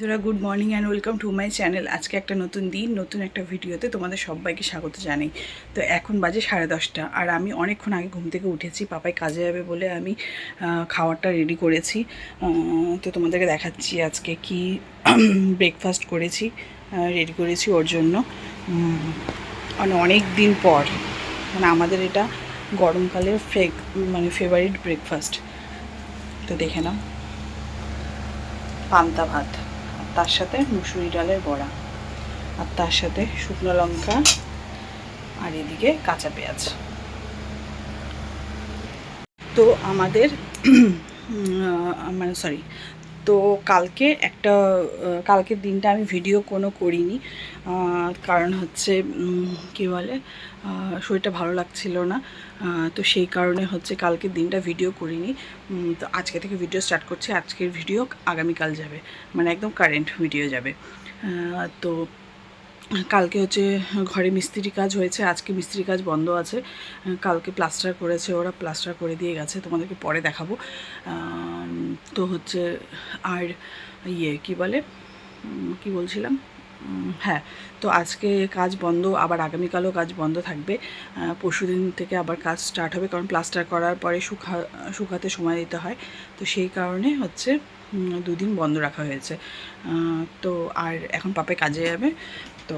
বন্ধুরা good morning and welcome to my channel আজকে একটা নতুন দিন, নতুন একটা ভিডিওতে তোমাদের সবাইকে স্বাগত জানাই। তো এখন বাজে সাড়ে দশটা, আর আমি অনেকক্ষণ আগে ঘুম থেকে উঠেছি। পাপাই কাজে যাবে বলে আমি খাবারটা রেডি করেছি। তো তোমাদেরকে দেখাচ্ছি আজকে কি ব্রেকফাস্ট করেছি রেডি করেছি ওর জন্য। মানে অনেক দিন পর মানে আমাদের এটা গরমকালের ফ্রেক মানে ফেভারিট ব্রেকফাস্ট তো দেখে নাও। পান্তা ভাত। তার সাথে মুসুরি ডালের বড়া। আর তার সাথে শুকনো লঙ্কা আর এদিকে কাঁচা পেঁয়াজ। তো আমাদের মানে সরি তো কালকে একটা কালকের দিনটা আমি ভিডিও কোনো করিনি কারণ হচ্ছে কি বলে শরীরটা ভালো লাগছিল না তো সেই কারণে হচ্ছে কালকের দিনটা ভিডিও করিনি। তো আজকে থেকে ভিডিও স্টার্ট করছি, আজকের ভিডিও আগামীকাল যাবে মানে একদম কারেন্ট ভিডিও যাবে। তো কালকে হচ্ছে ঘরে মিস্ত্রি কাজ হয়েছে, আজকে মিস্ত্রি কাজ বন্ধ আছে। কালকে প্লাস্টার করেছে ওরা, প্লাস্টার করে দিয়ে গেছে, তোমাদেরকে পরে দেখাবো। তো হচ্ছে আর ইয়ে কি বলে কি বলছিলাম? হ্যাঁ তো আজকে কাজ বন্ধ, আবার আগামীকালও কাজ বন্ধ থাকবে। পরশু দিন থেকে আবার কাজ স্টার্ট হবে, কারণ প্লাস্টার করার পরে শুকা শুকাতে সময় দিতে হয়। তো সেই কারণে হচ্ছে দুদিন বন্ধ রাখা হয়েছে। তো আর এখন পাপে কাজে যাবে, তো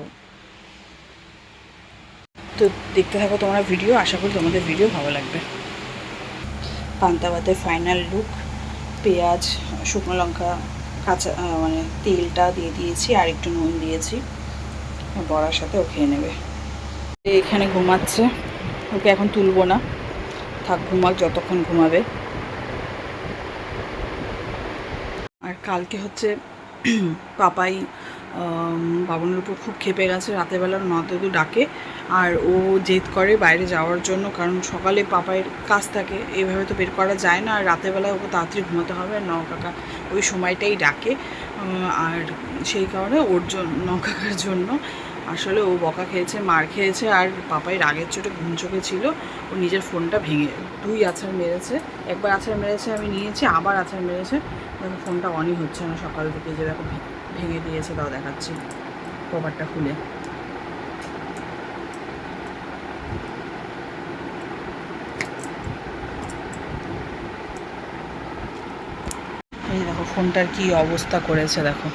তো দেখতে থাকো তোমরা ভিডিও আশা করি তোমাদের ভিডিও ভালো লাগবে। পান্তা ভাতের ফাইনাল লুক পেঁয়াজ, শুকনো লঙ্কা কাঁচা মানে তেলটা দিয়ে দিয়েছি আর একটু নুন দিয়েছি। বড়ার সাথে ও খেয়ে নেবে। এখানে ঘুমাচ্ছে। ওকে এখন তুলবো না। থাক, ঘুমাক, যতক্ষণ ঘুমাবে। আর কালকে হচ্ছে পাপাই বাবনের উপর খুব খেপে গেছে, রাতের বেলা নদু ডাকে, আর ও জেদ করে বাইরে যাওয়ার জন্য, কারণ সকালে পাপায়ের কাজ থাকে এইভাবে তো বের করা যায় না, আর রাতের বেলা ওকে তাড়াতাড়ি ঘুমাতে হবে, আর নকাকা ওই সময়টাই ডাকে আর সেই কারণে ওর জন্য নৌকাকার জন্য আসলে ও বকা খেয়েছে, মার খেয়েছে, আর পাপাই রাগের চোটে ঘুম চোখে ছিল, ও নিজের ফোনটা ভেঙে, দুই আছাড় মেরেছে, একবার আছাড় মেরেছে, আমি নিয়েছি, আবার আছাড় মেরেছে ফোনটা অনই হচ্ছে না সকাল থেকে, যে ভেঙে দিয়েছে, তাও দেখাচ্ছি। কভারটা খুলে। এই দেখো, ফোনটার কি অবস্থা করেছে, দেখো।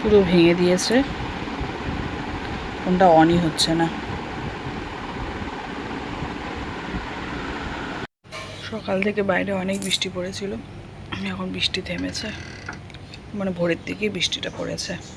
পুরো ভেঙে দিয়েছে। ফোনটা অনই হচ্ছে না। সকাল থেকে বাইরে অনেক বৃষ্টি পড়েছিল। এখন বৃষ্টি থেমেছে। মানে ভোরের দিকে বৃষ্টিটা পড়েছে।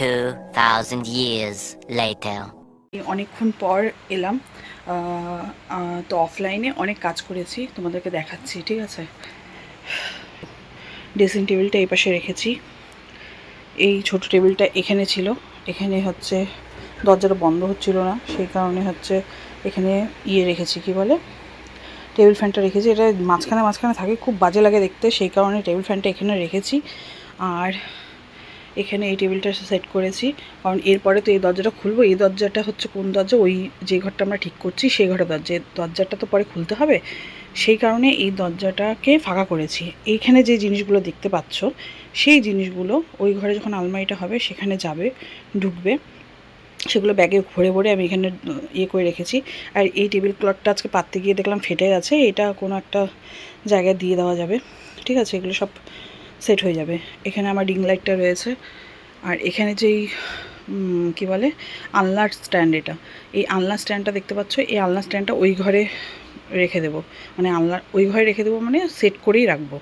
Two thousand years later. অনেকক্ষণ পর এলাম তো অফলাইনে অনেক কাজ করেছি, তোমাদেরকে দেখাচ্ছি, ঠিক আছে? ড্রেসিং টেবিলটা এই পাশে রেখেছি। এই ছোট টেবিলটা এখানে ছিল, এখানে হচ্ছে দরজাটা বন্ধ হচ্ছিল না, সেই কারণে হচ্ছে এখানে ইয়ে রেখেছি, কি বলে? টেবিল ফ্যানটা রেখেছি, এটা মাঝখানে মাঝখানে থাকে, খুব বাজে লাগে দেখতে, সেই কারণে টেবিল ফ্যানটা এখানে রেখেছি। আর এখানে এই টেবিলটা সেট করেছি। কারণ এরপরে তো এই দরজাটা খুলবো, এই দরজাটা হচ্ছে কোন দরজা? ওই যে ঘরটা আমরা ঠিক করছি, সেই ঘরের দরজা। দরজাটা তো পরে খুলতে হবে। সেই কারণে এই দরজাটাকে ফাঁকা করেছি। এইখানে যে জিনিসগুলো দেখতে পাচ্ছ, সেই জিনিসগুলো ওই ঘরে যখন আলমারিটা হবে, সেখানে যাবে, ঢুকবে। সেগুলো ব্যাগে ভরে ভরে আমি এখানে ইয়ে করে রেখেছি। আর এই টেবিল ক্লথটা আজকে পাততে গিয়ে দেখলাম ফেটে গেছে। এটা কোনো একটা জায়গায় দিয়ে দেওয়া যাবে। ঠিক আছে, এগুলো সব সেট হয়ে যাবে। এখানে আমার রিং লাইটটা রয়েছে। আর এখানে যেই কি বলে, আলনার স্ট্যান্ড এটা, এই আলনা স্ট্যান্ডটা দেখতে পাচ্ছ? এই আলনা স্ট্যান্ডটা ওই ঘরে রেখে দেবো। মানে আলনা, ওই ঘরে রেখে দেবো মানে সেট করেই রাখব।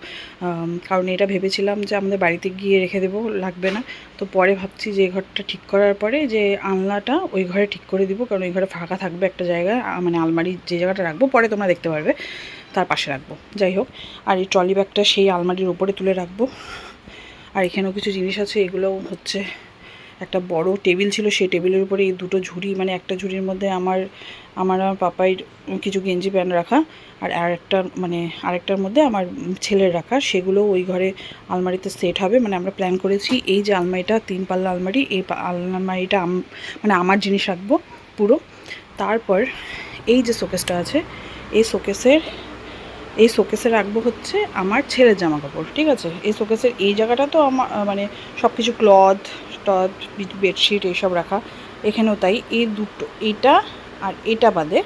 কারণ এটা ভেবেছিলাম যে আমাদের বাড়িতে গিয়ে রেখে দেবো, লাগবে না। তো পরে ভাবছি যে ঘরটা ঠিক করার পরে যে আলনাটা ওই ঘরে ঠিক করে দিব, কারণ ওই ঘরে ফাঁকা থাকবে একটা জায়গা মানে আলমারি যে জায়গাটা রাখব, পরে তোমরা দেখতে পারবে। তার পাশে রাখব। যাই হোক, আর এই ট্রলি ব্যাগটা সেই আলমারির উপরে তুলে রাখব। আর এখানেও কিছু জিনিস আছে এগুলো হচ্ছে একটা বড় টেবিল ছিল, সেই টেবিলের উপরে এই দুটো ঝুড়ি মানে একটা ঝুড়ির মধ্যে আমার আমার আর পাপাইর কিছু গেঞ্জি প্যান্ট রাখা, আর আরেকটা মানে আরেকটার মধ্যে আমার ছেলের রাখা সেগুলো ওই ঘরে আলমারিতে সেট হবে মানে আমরা প্ল্যান করেছি এই যে আলমারিটা, তিন পাল্লা আলমারি, এই আলমারিটা মানে আমার জিনিস রাখব পুরো। তারপর এই যে শোকেসটা আছে, এই শোকেসের এই শোকেসে রাখব হচ্ছে আমার ছেলের জামা কাপড় ঠিক আছে? এই শোকেসের এই জায়গাটা তো আমার মানে সব কিছু ক্লথ, টথ বেডশিট এইসব রাখা, এখানেও তাই। এই দুটো, এটা আর এটা বাদে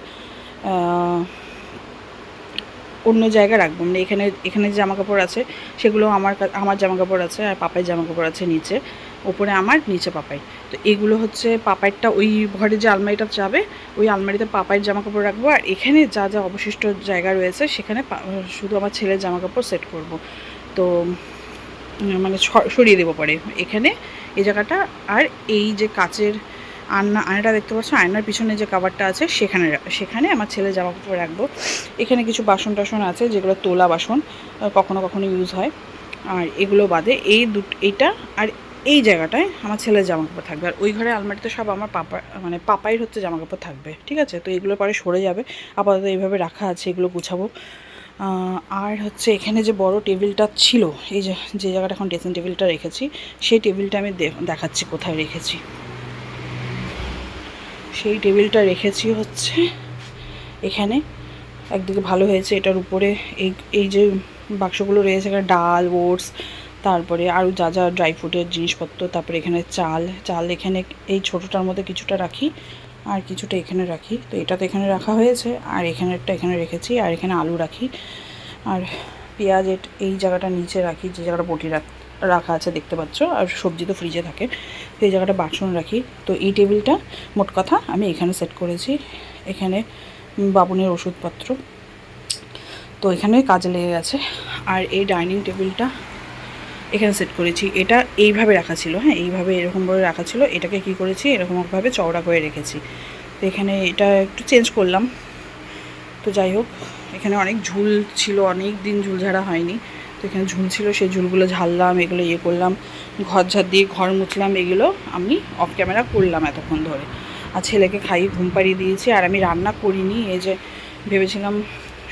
অন্য জায়গায় রাখব। মানে এখানে এখানে জামা কাপড় আছে, সেগুলো আমার আমার জামা কাপড় আছে আর পাপের জামা কাপড় আছে নিচে। ওপরে আমার, নিচে পাপাই। তো এগুলো হচ্ছে পাপাইরটা ওই ঘরে যে আলমারিটা যাবে, ওই আলমারিতে পাপাইয়ের জামা কাপড় রাখব। আর এখানে যা যা অবশিষ্ট জায়গা রয়েছে, সেখানে শুধু আমার ছেলের জামা কাপড় সেট করব। তো মানে সরিয়ে দেবো পরে। এখানে এই জায়গাটা, আর এই যে কাচের আয়না, আয়নাটা দেখতে পাচ্ছ? আয়নার পিছনে যে কাভারটা আছে, সেখানে সেখানে আমার ছেলে জামা কাপড় রাখব। এখানে কিছু বাসন টাসন আছে, যেগুলো তোলা বাসন কখনো কখনো ইউজ হয়। আর এগুলো বাদে এই দুট, এইটা, আর এই জায়গাটায় আমার ছেলের জামা কাপড় থাকবে। আর ওই ঘরে আলমারিতে সব আমার পাপা মানে পাপাইর হচ্ছে জামা কাপড় থাকবে, ঠিক আছে? তো এগুলো পরে সরে যাবে। আপাতত এইভাবে রাখা আছে, এগুলো গুছাবো। আর হচ্ছে এখানে যে বড় টেবিলটা ছিল, এই যে যে জায়গাটা এখন ড্রেসিং টেবিলটা রেখেছি, সেই টেবিলটা আমি দেখাচ্ছি কোথায় রেখেছি। সেই টেবিলটা রেখেছি হচ্ছে এখানে। একদিকে ভালো হয়েছে, এটার উপরে এই এই যে বাক্সগুলো রয়েছে, এখানে ডাল, ওটস তারপরে আরও যা যা ড্রাই ফ্রুটের জিনিসপত্র, তারপরে এখানে চাল চাল এখানে এই ছোটোটার মধ্যে কিছুটা রাখি আর কিছুটা এখানে রাখি। তো এটা তো এখানে রাখা হয়েছে আর এখানে একটা এখানে রেখেছি আর এখানে আলু রাখি। আর পেঁয়াজ এই জায়গাটা নিচে রাখি, যে জায়গাটা বটি রাখ আছে দেখতে পাচ্ছ। আর সবজি তো ফ্রিজে থাকে, তো এই জায়গাটা বাসন রাখি। তো এই টেবিলটা মোট কথা আমি এখানে সেট করেছি। এখানে বাবুনের ওষুধপত্র। তো এখানে কাজে লেগে গেছে। আর এই ডাইনিং টেবিলটা এখানে সেট করেছি। এটা এইভাবে রাখা ছিল হ্যাঁ? এইভাবে এরকমভাবে রাখা ছিল। এটাকে কি করেছি? এরকমভাবে চওড়া করে রেখেছি। তো এখানে এটা একটু চেঞ্জ করলাম। তো যাই হোক, এখানে অনেক ঝুল ছিল, অনেক দিন ঝুল ঝাড়া হয়নি। তো এখানে ঝুল ছিল, সেই ঝুলগুলো ঝাড়লাম, এগুলো ইয়ে করলাম, ঘর ঝাড় দিয়ে ঘর মুছলাম, এগুলো আমি অফ ক্যামেরা করলাম এতক্ষণ ধরে। আর ছেলেকে খাইয়ে ঘুম পাড়িয়ে দিয়েছি, আর আমি রান্না করিনি। এই যে ভেবেছিলাম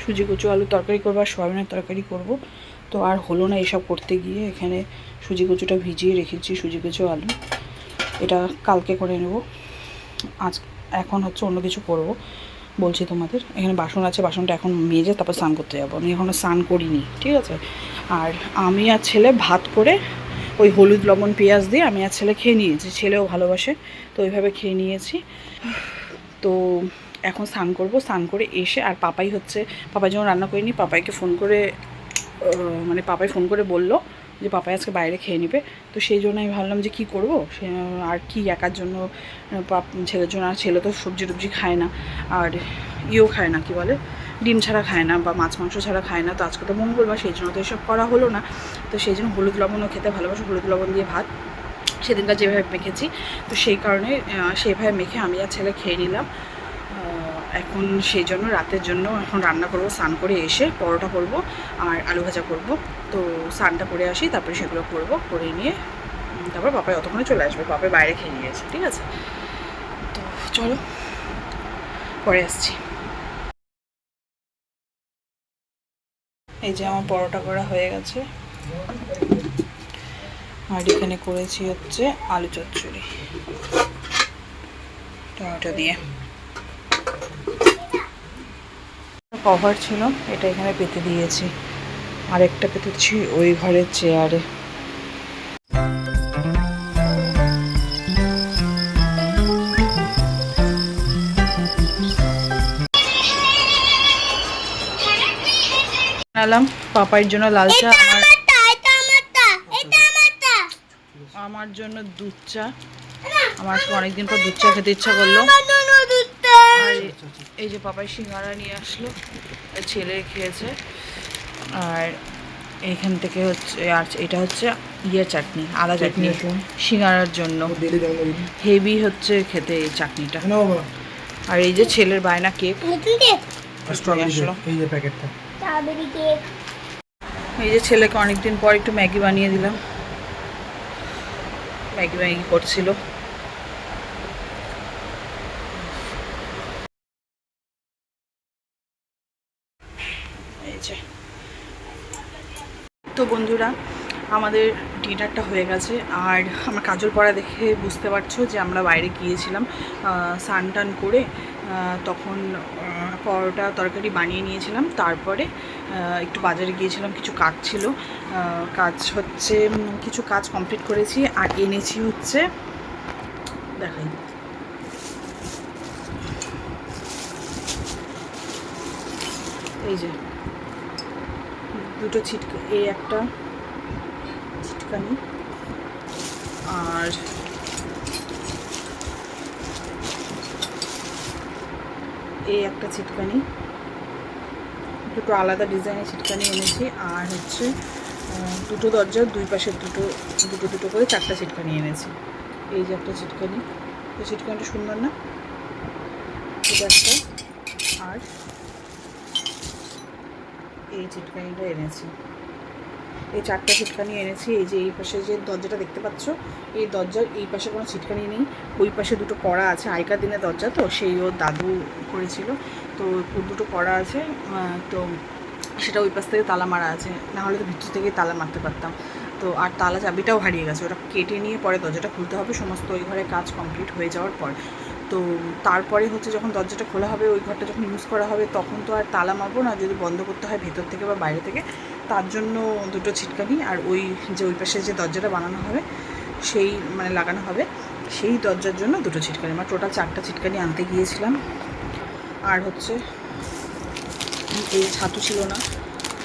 সুজি, কুচু আলু তরকারি করব, আর সয়াবিনের তরকারি করব। তো আর হলো না এসব করতে গিয়ে। এখানে সুজি কুচুটা ভিজিয়ে রেখেছি, সুজি কুচু, আলু। এটা কালকে করে নেব। আজ এখন হচ্ছে অন্য কিছু করব, বলছি তোমাদের। এখানে বাসন আছে, বাসনটা এখন মেজে তারপর স্নান করতে যাব। আমি এখনও স্নান করিনি, ঠিক আছে? আর আমি আর ছেলে ভাত করে ওই হলুদ, লবণ, পেঁয়াজ দিয়ে আমি আর ছেলে খেয়ে নিয়েছি। ছেলেও ভালোবাসে, তো ওইভাবে খেয়ে নিয়েছি। তো এখন স্নান করব, স্নান করে এসে আর পাপাই হচ্ছে, পাপাই যখন রান্না করিনি, পাপাইকে ফোন করে মানে পাপাই ফোন করে বলল যে পাপাই আজকে বাইরে খেয়ে নেবে। তো সেই জন্য আমি ভাবলাম যে কি করব? সে, আর কি একার জন্য, পাপ, ছেলের জন্য, আর ছেলে তো সবজি টবজি খায় না। আর ইয়েও খায় না, কি বলে? ডিম ছাড়া খায় না বা মাছ, মাংস ছাড়া খায় না। তো আজকে তো মঙ্গলবার, সেই জন্য তো এসব করা হলো না। তো সেই জন্য হলুদ লবণও খেতে ভালোবাসে, হলুদ লবণ দিয়ে ভাত। সেদিনকার যেভাবে মেখেছি, তো সেই কারণে সেইভাবে মেখে আমি আর ছেলে খেয়ে নিলাম। এখন সেই জন্য রাতের জন্য এখন রান্না করব, স্নান করে এসে পরোটা করব আর আলু ভাজা করব। তো স্নানটা করে আসি, তারপরে সেগুলো করব, করে নিয়ে তারপর পাপাই অতক্ষণে চলে আসবে পাপাই বাইরে খেয়ে নিয়েছে ঠিক আছে? তো চলো, পরে আসছি। এই যে আমার পরোটা করা হয়ে গেছে। আর এখানে করেছি হচ্ছে আলু চচ্চড়ি। টমেটো দিয়ে। কভার ছিল এটা এখানে পেতে দিয়েছি। আরেকটা পেতেছি ওই ঘরের চেয়ারে বানালাম পাপাইয়ের জন্য লাল চা আমার জন্য দুধ চা। আমার অনেকদিন পর দুধ চা খেতে ইচ্ছা করল। আর এই যে পাপাই সিঙ্গারা নিয়ে আসলো ছেলে খেয়েছে। আর এইখান থেকে হচ্ছে আর এটা হচ্ছে ইয়ে চাটনি আদা চাটনি সিঙ্গারার জন্য। হেভি হচ্ছে খেতে এই চাটনিটা। আর এই যে ছেলের বায়না কেক। নতুন আসলো। এই যে প্যাকেটটা। কেক। এই যে ছেলেকে অনেকদিন পর একটু ম্যাগি বানিয়ে দিলাম। ম্যাগি ম্যাগি করছিল। তো বন্ধুরা, আমাদের ডিনারটা হয়ে গেছে। আর আমার কাজল পড়া দেখে বুঝতে পারছ যে আমরা বাইরে গিয়েছিলাম স্নান টান করে তখন পরোটা তরকারি বানিয়ে নিয়েছিলাম। তারপরে একটু বাজারে গিয়েছিলাম, কিছু কাজ ছিল। কাজ হচ্ছে কিছু কাজ কমপ্লিট করেছি। আর এনেছি হচ্ছে, দেখাই। এই যে। দুটো ছিটকা এই একটা ছিটকানি আর এই একটা ছিটকানি। দুটো আলাদা ডিজাইনের ছিটকানি এনেছি আর হচ্ছে দুটো দরজার দুই পাশের দুটো দুটো দুটো করে চারটা ছিটকানি এনেছি। এই যে একটা ছিটকানি। তো ছিটকানিটা সুন্দর না? এটা একটা। আর এই চিটকানিটা এনেছি। এই চারটা চিটকানি এনেছি। এই যে এই পাশে যে দরজাটা দেখতে পাচ্ছ, এই দরজার এই পাশে কোনো চিটকানি নেই। ওই পাশে দুটো কড়া আছে, আগেকার দিনের দরজা তো, সেই ওর দাদু করেছিল। তো দুটো কড়া আছে তো সেটা ওই পাশ থেকে তালা মারা আছে। নাহলে তো ভিতর থেকে তালা মারতে পারতাম। তো আর তালা চাবিটাও হারিয়ে গেছে। ওটা কেটে নিয়ে পরে দরজাটা খুলতে হবে। সমস্ত ওই ঘরে কাজ কমপ্লিট হয়ে যাওয়ার পর। তো তারপরে হচ্ছে যখন দরজাটা খোলা হবে ওই ঘরটা যখন ইউজ করা হবে তখন তো আর তালা মারবো না যদি বন্ধ করতে হয় ভেতর থেকে বা বাইরে থেকে। তার জন্য দুটো ছিটকানি আর ওই যে ওই পাশে যে দরজাটা বানানো হবে সেই মানে লাগানো হবে সেই দরজার জন্য দুটো ছিটকানি। আমার টোটাল চারটা ছিটকানি আনতে গিয়েছিলাম। আর হচ্ছে এই ছাতু ছিল না।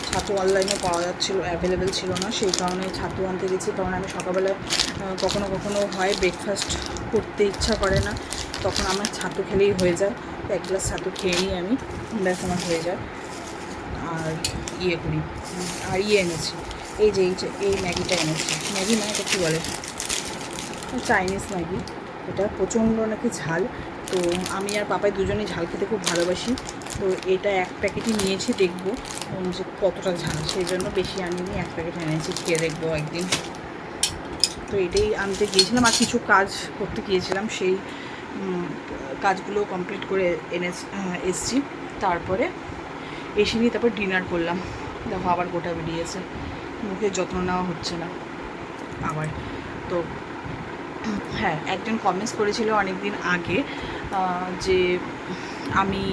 ছাতু অনলাইনে পাওয়া যাচ্ছিল অ্যাভেলেবেল ছিল না। সেই কারণে ছাতু আনতে গেছি। কারণ আমি সকালবেলায় আহ, কখনো কখনো হয় ব্রেকফাস্ট করতে ইচ্ছা করে না। তখন আমার ছাতু খেলেই হয়ে যায়। এক গ্লাস ছাতু খেয়ে নিই আমি, ব্যাস আমার হয়ে যায়। আর ইয়ে করি, আর ইয়ে এনেছি। এই যে এই যে, এই ম্যাগিটা এনেছি। ম্যাগি না এটা কী বলে? Chinese Maggi. এটা প্রচণ্ড নাকি ঝাল। তো আমি আর পাপাই দুজনেই ঝাল খেতে খুব ভালোবাসি। তো এটা এক প্যাকেটই নিয়েছি, দেখব যে কতটা ঝাল। সেই জন্য বেশি আনিনি, এক প্যাকেট এনেছি, খেয়ে দেখব একদিন। তো এটাই আনতে গিয়েছিলাম আর কিছু কাজ করতে গিয়েছিলাম, সেই কাজগুলো কমপ্লিট করে এনে এসছি। তারপরে এসে নিয়ে তারপর ডিনার করলাম। দেখো আবার গোটা বেরিয়েছে। মুখের যত্ন নেওয়া হচ্ছে না। আবার তো হ্যাঁ একজন কমেন্টস করেছিল অনেক দিন আগে যে আমি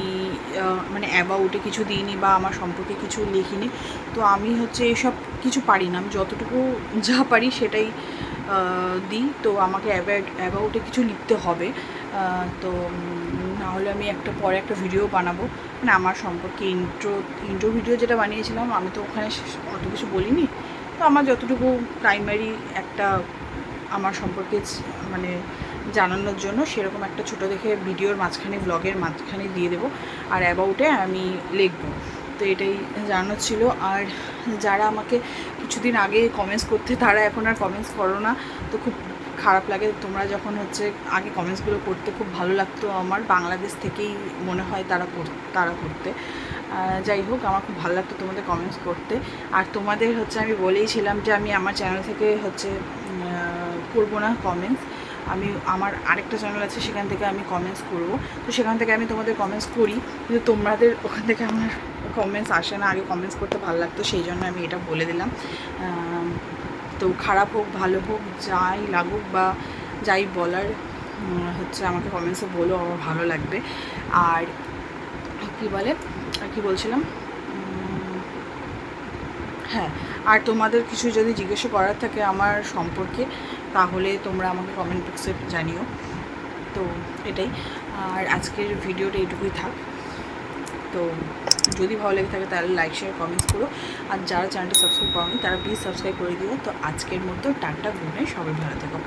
মানে অ্যাবাউটে কিছু দিইনি বা আমার সম্পর্কে কিছু লিখিনি। তো আমি হচ্ছে এসব কিছু পারি না। আমি যতটুকু যা পারি সেটাই দিই। তো আমাকে অ্যাবাউট কিছু লিখতে হবে। তো উম, না হলে আমি একটা পরে একটা ভিডিও বানাবো। মানে আমার সম্পর্কে ইন্ট্রো ইন্ট্রো ভিডিও যেটা বানিয়েছিলাম আমি তো ওখানে অত কিছু বলিনি। তো আমার যতটুকু প্রাইমারি একটা আমার সম্পর্কে মানে জানানোর জন্য সেরকম একটা ছোটো দেখে ভিডিওর মাঝখানে ব্লগের মাঝখানে দিয়ে দেবো। আর অ্যাবাউটে আমি লিখব। তো এটাই জানানোর ছিল। আর যারা আমাকে কিছুদিন আগে কমেন্টস করতে তারা এখন আর কমেন্টস করো না। তো খুব খারাপ লাগে। তোমরা যখন হচ্ছে আগে কমেন্টসগুলো করতে খুব ভালো লাগতো আমার, বাংলাদেশ থেকেই মনে হয় তারা তারা করতে যাই হোক, আমার খুব ভালো লাগতো তোমাদের কমেন্টস করতে। আর তোমাদের হচ্ছে আমি বলেইছিলাম যে আমি আমার চ্যানেল থেকে হচ্ছে করব না কমেন্টস আমি, আমার আরেকটা চ্যানেল আছে, সেখান থেকে আমি কমেন্টস করব। তো সেখান থেকে আমি তোমাদের কমেন্টস করি। কিন্তু তোমাদের ওখান থেকে আমার কমেন্টস আসে না। আগে কমেন্টস করতে ভালো লাগতো, সেই জন্য আমি এটা বলে দিলাম। তো খারাপ হোক, ভালো হোক, যাই লাগুক বা যাই বলার হচ্ছে আমাকে কমেন্টসে বলো, আমার ভালো লাগবে। আর কী বলে, আর কি বলছিলাম? হ্যাঁ আর তোমাদের কিছু যদি জিজ্ঞাসা করার থাকে আমার সম্পর্কে, তাহলে তোমরা আমাকে কমেন্ট বক্সে জানিও। তো এটাই, আর আজকের ভিডিওটা এইটুকুই থাক। তো যদি ভালো লেগে থাকে তাহলে লাইক শেয়ার কমেন্টস করো। আর যারা চ্যানেলটা সাবস্ক্রাইব করনি তারা প্লিজ সাবস্ক্রাইব করে দিও। তো আজকের মতো টাটা গুনে সবাই ভালো থেকো।